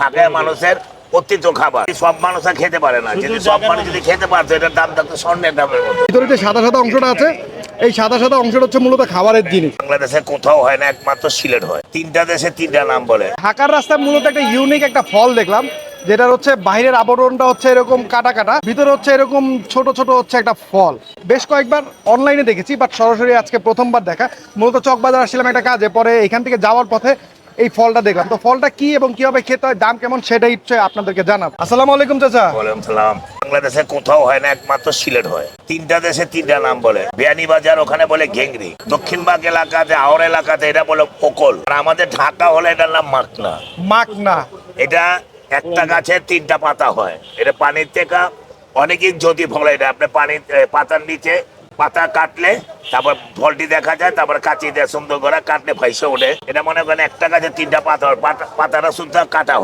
ঢাকায় মানুষের খাবার। সব মানুষ আর খেতে পারে না। যদি সব মানুষ যদি খেতে পারতো এটার দাম থাকতো স্বর্ণের দামের মতো। ভিতরে যে সাদা সাদা অংশটা আছে এই সাদা সাদা অংশটা হচ্ছে মূলত খাবারের জিনিস। বাংলাদেশে কোথাও হয় না একমাত্র সিলেট হয়। তিনটা দেশে তিনটা নাম বলে। ঢাকার রাস্তায় মূলত একটা ইউনিক একটা ফল দেখলাম যেটার হচ্ছে বাইরের আবরণটা হচ্ছে এরকম কাটা কাটা ভিতরে হচ্ছে এরকম ছোট ছোট হচ্ছে একটা ফল। বেশ কয়েকবার অনলাইনে দেখেছি বাট সরাসরি আজকে প্রথমবার দেখা। মূলত চকবাজার আসছিলাম একটা কাজে পরে এখান থেকে যাওয়ার পথে এই ফলটা দেখলাম। তো ফলটা কি এবং কীভাবে খেতে হয় দাম কেমন সেটাই হচ্ছে আপনাদেরকে জানাব। আসসালামু আলাইকুম চাচা। ওয়ালাইকুম সালাম। বাংলাদেশে কোথাও হয় না একমাত্র সিলেট হয়। তিনটা দেশে তিনটা নাম বলে। বিয়ানীবাজার ওখানে বলে ঘেংরি। দক্ষিণবাগ এলাকাতে আওর এলাকাতে এটা বলে পোকল আর আমাদের ঢাকা হলে এটার নাম মাকনা। মাকনা। এটা একটা গাছে তিনটা পাতা হয়। এটা পানির থেকে অনেকই যদি ফল এটা। আপনি পানির পাতার নিচে পাতা কাটলে তারপর ফলটি দেখা যায়, তারপর কাঁচি দেয় সুন্দর করে, কাটলে ফাইসে ওঠে। এটা মনে করেন একটা গাছে তিনটা পাতা- পাতাটা শুদ্ধ কাটা